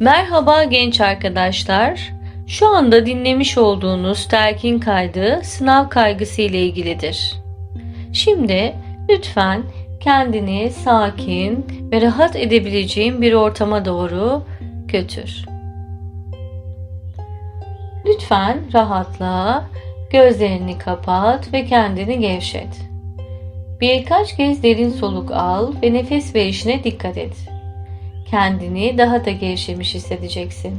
Merhaba genç arkadaşlar. Şu anda dinlemiş olduğunuz telkin kaydı sınav kaygısı ile ilgilidir. Şimdi lütfen kendini sakin ve rahat edebileceğin bir ortama doğru götür. Lütfen rahatla, gözlerini kapat ve kendini gevşet. Birkaç kez derin soluk al ve nefes verişine dikkat et. Kendini daha da gevşemiş hissedeceksin.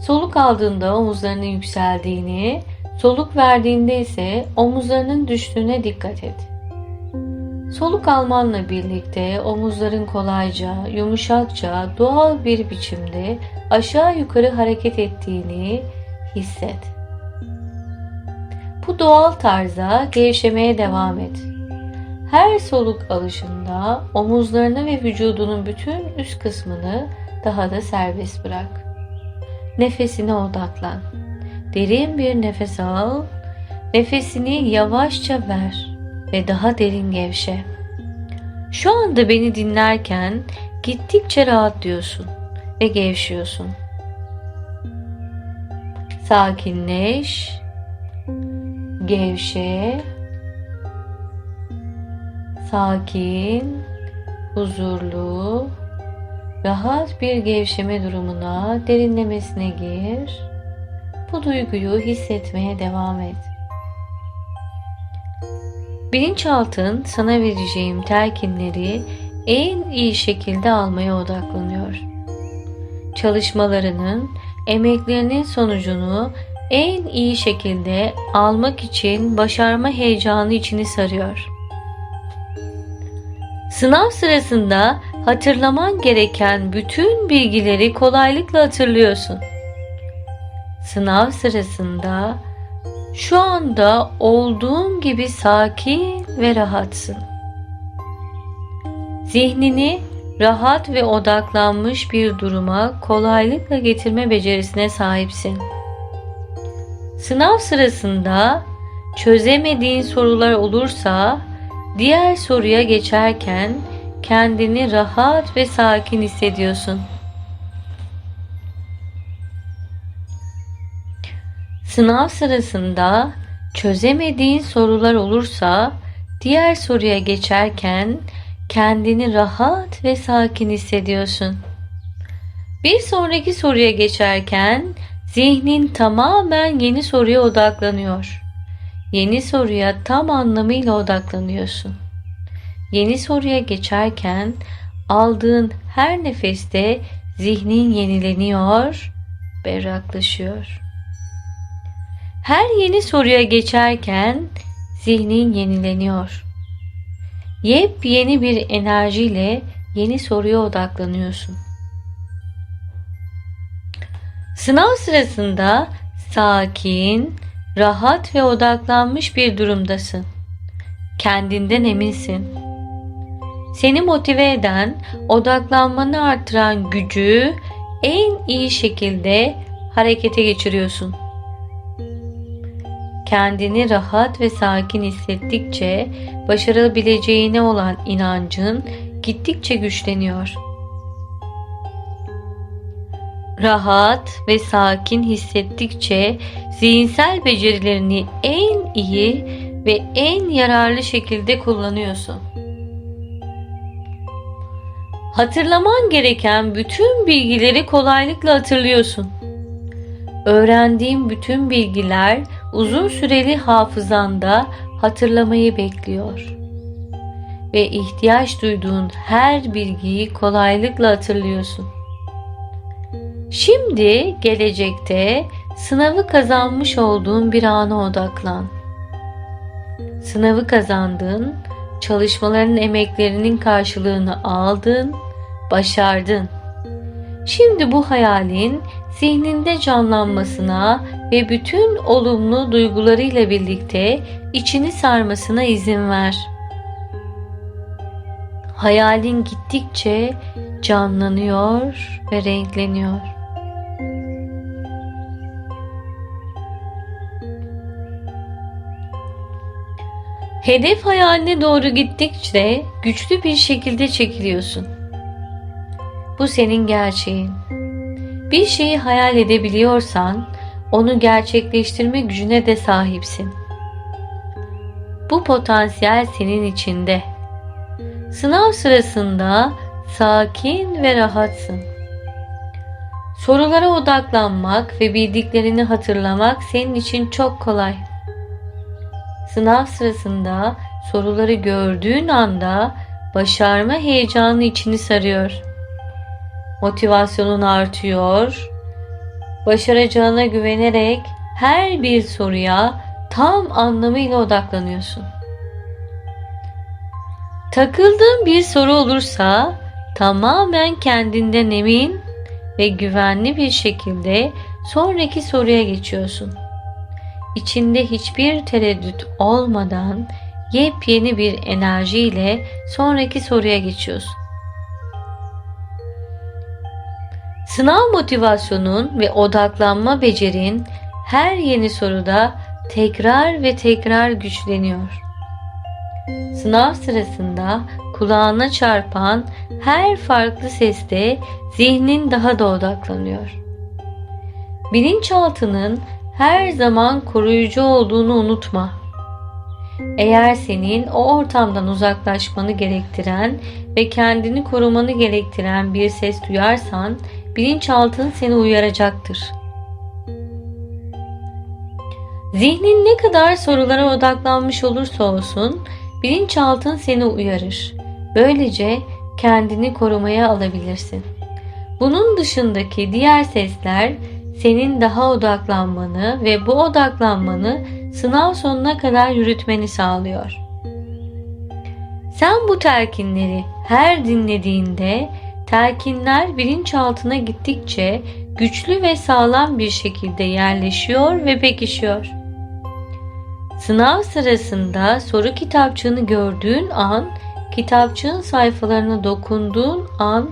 Soluk aldığında omuzlarının yükseldiğini, soluk verdiğinde ise omuzlarının düştüğüne dikkat et. Soluk almanla birlikte omuzların kolayca, yumuşakça, doğal bir biçimde aşağı yukarı hareket ettiğini hisset. Bu doğal tarza gevşemeye devam et. Her soluk alışında omuzlarını ve vücudunun bütün üst kısmını daha da serbest bırak. Nefesine odaklan. Derin bir nefes al. Nefesini yavaşça ver ve daha derin gevşe. Şu anda beni dinlerken gittikçe rahatlıyorsun ve gevşiyorsun. Sakinleş. Gevşe sakin, huzurlu, rahat bir gevşeme durumuna derinlemesine gir. Bu duyguyu hissetmeye devam et. Bilinçaltın sana vereceğim telkinleri en iyi şekilde almaya odaklanıyor. Çalışmalarının, emeklerinin sonucunu en iyi şekilde almak için başarma heyecanı içini sarıyor.'' Sınav sırasında hatırlaman gereken bütün bilgileri kolaylıkla hatırlıyorsun. Sınav sırasında şu anda olduğun gibi sakin ve rahatsın. Zihnini rahat ve odaklanmış bir duruma kolaylıkla getirme becerisine sahipsin. Sınav sırasında çözemediğin sorular olursa Diğer soruya geçerken kendini rahat ve sakin hissediyorsun. Sınav sırasında çözemediğin sorular olursa diğer soruya geçerken kendini rahat ve sakin hissediyorsun. Bir sonraki soruya geçerken zihnin tamamen yeni soruya odaklanıyor. Yeni soruya tam anlamıyla odaklanıyorsun. Yeni soruya geçerken aldığın her nefeste zihnin yenileniyor, berraklaşıyor. Her yeni soruya geçerken zihnin yenileniyor. Yepyeni bir enerjiyle yeni soruya odaklanıyorsun. Sınav sırasında sakin, rahat ve odaklanmış bir durumdasın. Kendinden eminsin. Seni motive eden, odaklanmanı artıran gücü en iyi şekilde harekete geçiriyorsun. Kendini rahat ve sakin hissettikçe başarabileceğine olan inancın gittikçe güçleniyor. Rahat ve sakin hissettikçe zihinsel becerilerini en iyi ve en yararlı şekilde kullanıyorsun. Hatırlaman gereken bütün bilgileri kolaylıkla hatırlıyorsun. Öğrendiğin bütün bilgiler uzun süreli hafızanda hatırlamayı bekliyor. Ve ihtiyaç duyduğun her bilgiyi kolaylıkla hatırlıyorsun. Şimdi gelecekte Sınavı kazanmış olduğun bir ana odaklan. Sınavı kazandın, çalışmaların emeklerinin karşılığını aldın, başardın. Şimdi bu hayalin zihninde canlanmasına ve bütün olumlu duygularıyla birlikte içini sarmasına izin ver. Hayalin gittikçe canlanıyor ve renkleniyor. Hedef hayaline doğru gittikçe güçlü bir şekilde çekiliyorsun. Bu senin gerçeğin. Bir şeyi hayal edebiliyorsan onu gerçekleştirme gücüne de sahipsin. Bu potansiyel senin içinde. Sınav sırasında sakin ve rahatsın. Sorulara odaklanmak ve bildiklerini hatırlamak senin için çok kolay. Sınav sırasında soruları gördüğün anda başarma heyecanı içini sarıyor. Motivasyonun artıyor. Başaracağına güvenerek her bir soruya tam anlamıyla odaklanıyorsun. Takıldığın bir soru olursa tamamen kendinden emin ve güvenli bir şekilde sonraki soruya geçiyorsun. İçinde hiçbir tereddüt olmadan yepyeni bir enerjiyle sonraki soruya geçiyorsun. Sınav motivasyonun ve odaklanma becerin her yeni soruda tekrar ve tekrar güçleniyor. Sınav sırasında kulağına çarpan her farklı seste zihnin daha da odaklanıyor. Bilinçaltının her zaman koruyucu olduğunu unutma. Eğer senin o ortamdan uzaklaşmanı gerektiren ve kendini korumanı gerektiren bir ses duyarsan bilinçaltın seni uyaracaktır. Zihnin ne kadar sorulara odaklanmış olursa olsun bilinçaltın seni uyarır. Böylece kendini korumaya alabilirsin. Bunun dışındaki diğer sesler senin daha odaklanmanı ve bu odaklanmanı sınav sonuna kadar yürütmeni sağlıyor. Sen bu telkinleri her dinlediğinde telkinler bilinçaltına gittikçe güçlü ve sağlam bir şekilde yerleşiyor ve pekişiyor. Sınav sırasında soru kitapçığını gördüğün an, kitapçığın sayfalarına dokunduğun an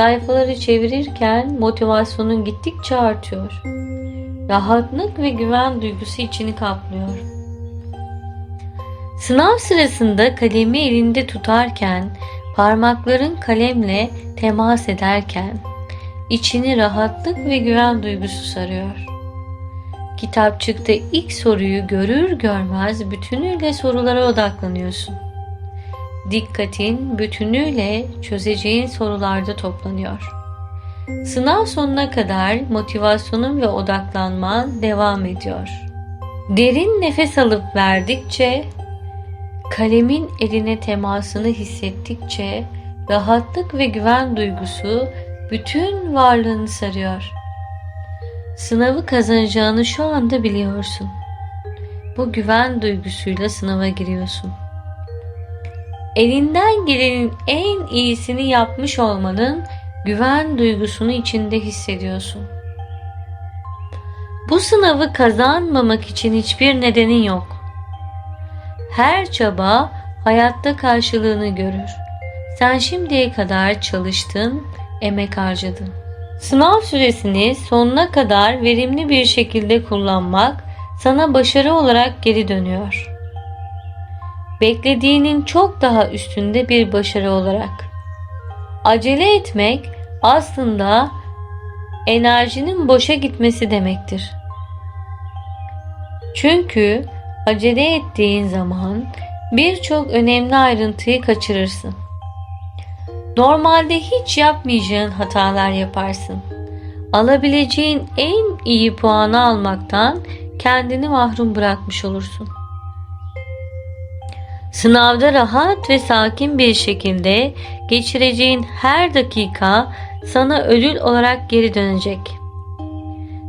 sayfaları çevirirken motivasyonun gittikçe artıyor. Rahatlık ve güven duygusu içini kaplıyor. Sınav sırasında kalemi elinde tutarken, parmakların kalemle temas ederken içini rahatlık ve güven duygusu sarıyor. Kitapçıkta ilk soruyu görür görmez bütünüyle sorulara odaklanıyorsun. Dikkatin bütünüyle çözeceğin sorularda toplanıyor. Sınav sonuna kadar motivasyonun ve odaklanman devam ediyor. Derin nefes alıp verdikçe, kalemin eline temasını hissettikçe rahatlık ve güven duygusu bütün varlığını sarıyor. Sınavı kazanacağını şu anda biliyorsun. Bu güven duygusuyla sınava giriyorsun. Elinden gelenin en iyisini yapmış olmanın güven duygusunu içinde hissediyorsun. Bu sınavı kazanmamak için hiçbir nedenin yok. Her çaba hayatta karşılığını görür. Sen şimdiye kadar çalıştın, emek harcadın. Sınav süresini sonuna kadar verimli bir şekilde kullanmak sana başarı olarak geri dönüyor. Beklediğinin çok daha üstünde bir başarı olarak. Acele etmek aslında enerjinin boşa gitmesi demektir. Çünkü acele ettiğin zaman birçok önemli ayrıntıyı kaçırırsın. Normalde hiç yapmayacağın hatalar yaparsın. Alabileceğin en iyi puanı almaktan kendini mahrum bırakmış olursun. Sınavda rahat ve sakin bir şekilde geçireceğin her dakika sana ödül olarak geri dönecek.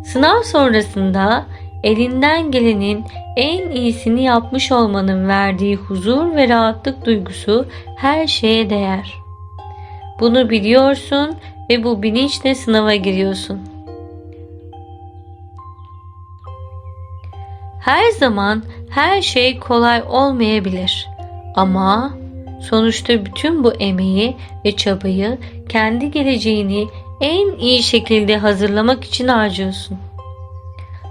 Sınav sonrasında elinden gelenin en iyisini yapmış olmanın verdiği huzur ve rahatlık duygusu her şeye değer. Bunu biliyorsun ve bu bilinçle sınava giriyorsun. Her zaman her şey kolay olmayabilir. Ama sonuçta bütün bu emeği ve çabayı kendi geleceğini en iyi şekilde hazırlamak için harcıyorsun.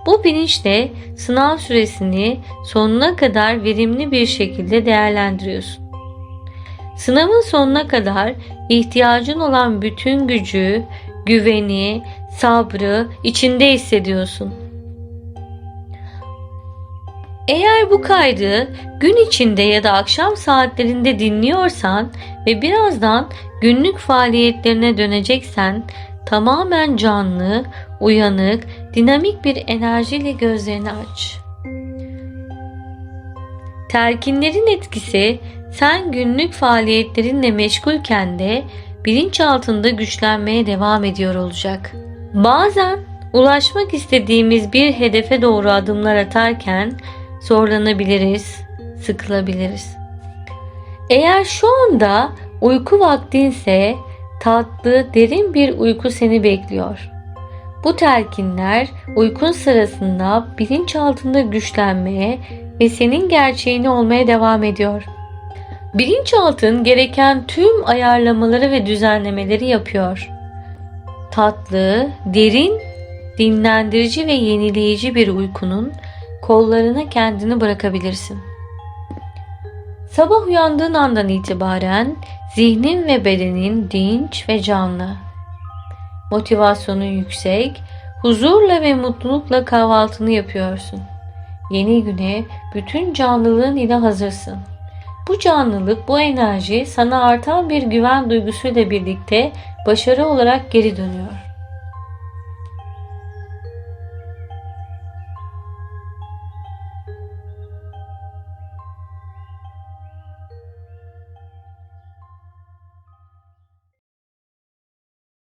Bu bilinçle sınav süresini sonuna kadar verimli bir şekilde değerlendiriyorsun. Sınavın sonuna kadar ihtiyacın olan bütün gücü, güveni, sabrı içinde hissediyorsun. Eğer bu kaydı gün içinde ya da akşam saatlerinde dinliyorsan ve birazdan günlük faaliyetlerine döneceksen tamamen canlı, uyanık, dinamik bir enerjiyle gözlerini aç. Telkinlerin etkisi sen günlük faaliyetlerinle meşgulken de bilinç altında güçlenmeye devam ediyor olacak. Bazen ulaşmak istediğimiz bir hedefe doğru adımlar atarken zorlanabiliriz, sıkılabiliriz. Eğer şu anda uyku vaktinse tatlı, derin bir uyku seni bekliyor. Bu telkinler uykun sırasında bilinç altında güçlenmeye ve senin gerçeğini olmaya devam ediyor. Bilinçaltın gereken tüm ayarlamaları ve düzenlemeleri yapıyor. Tatlı, derin, dinlendirici ve yenileyici bir uykunun kollarına kendini bırakabilirsin. Sabah uyandığın andan itibaren zihnin ve bedenin dinç ve canlı. Motivasyonun yüksek, huzurla ve mutlulukla kahvaltını yapıyorsun. Yeni güne bütün canlılığın ile hazırsın. Bu canlılık, bu enerji sana artan bir güven duygusuyla birlikte başarı olarak geri dönüyor.